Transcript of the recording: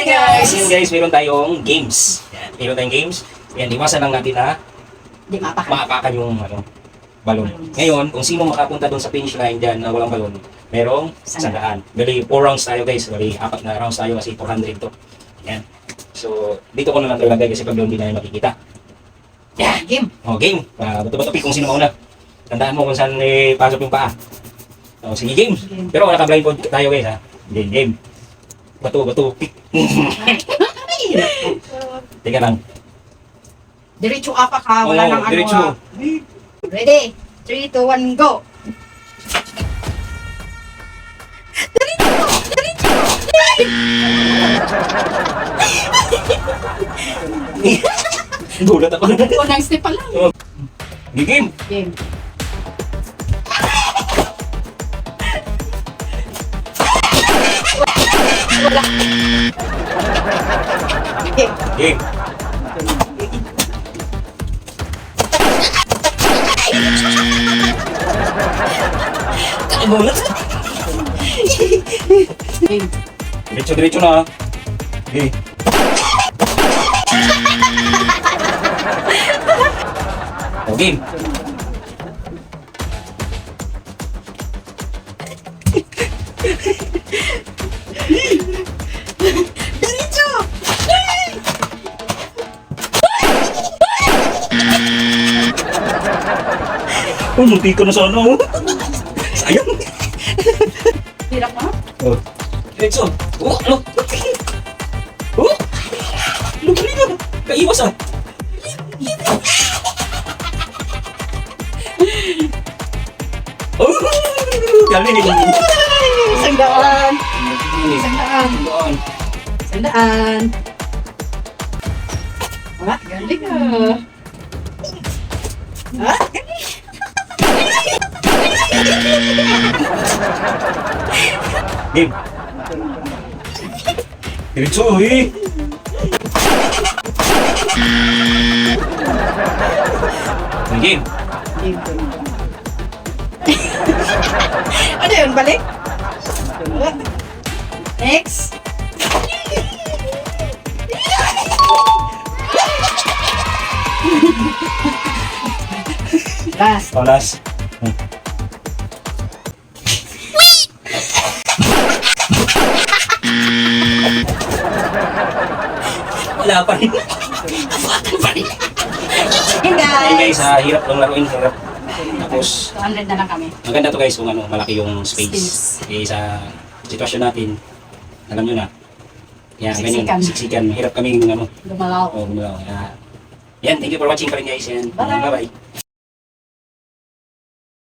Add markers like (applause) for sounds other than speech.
Hi guys! Yan guys, meron tayong games. Yan, meron tayong games. Yan, iwasan lang natin na Di mapakan. maapakan yung ano, balon. Ngayon, kung sino makapunta doon sa finish line dyan na walang balon, merong sandaan. Bali, 4 rounds tayo guys. Bali, apat na rounds tayo kasi 400 to. Yan. So, dito ko na lang ito ilagay kasi pag doon hindi na makikita. Yan. Game. O, game. Uh, bato-bato pick kung sino mauna. Tandaan mo kung saan eh, pasok yung paa. O, sige, game. Game. Pero naka-blindfold tayo guys ha. Game, game. Bato, bato, pick. Teka lang. Diretso apak ha. Wala Oo, nang ano diretso. ha. Ready? 3, 2, 1, go! Gulat (laughs) ako. Unang step pa lang. Sige, game. Wala. Game. Game. Gulat. Game. Diretso, diretso na. Okay. Oh, munti ko na sana. oh. Sayang. Hirap ha? Oh. Diretso. Oh, ano? Oh. Lugli ka. Kaiwas ah. Oh. Galing. Isang daan. Isang daan. Doon. Isang daan. Ha? Galing ah. Ha? Game. Diretso eh. Game. Ano yun? Balik? Next. Last. Palas. Wala pa rin. Hey Ayun guys, guys. ah, hirap ng laruin, hirap. Tapos, 200 na lang kami. maganda to guys kung ano, malaki yung space. Space. Eh, sa sitwasyon natin, alam nyo na. Yan, Siksikan. ganyan, siksikan. Hirap kaming ano, Lumalaw. oh, gumalaw. Kaya, yan, thank you for watching pa rin guys. Yan, Bye. bye-bye.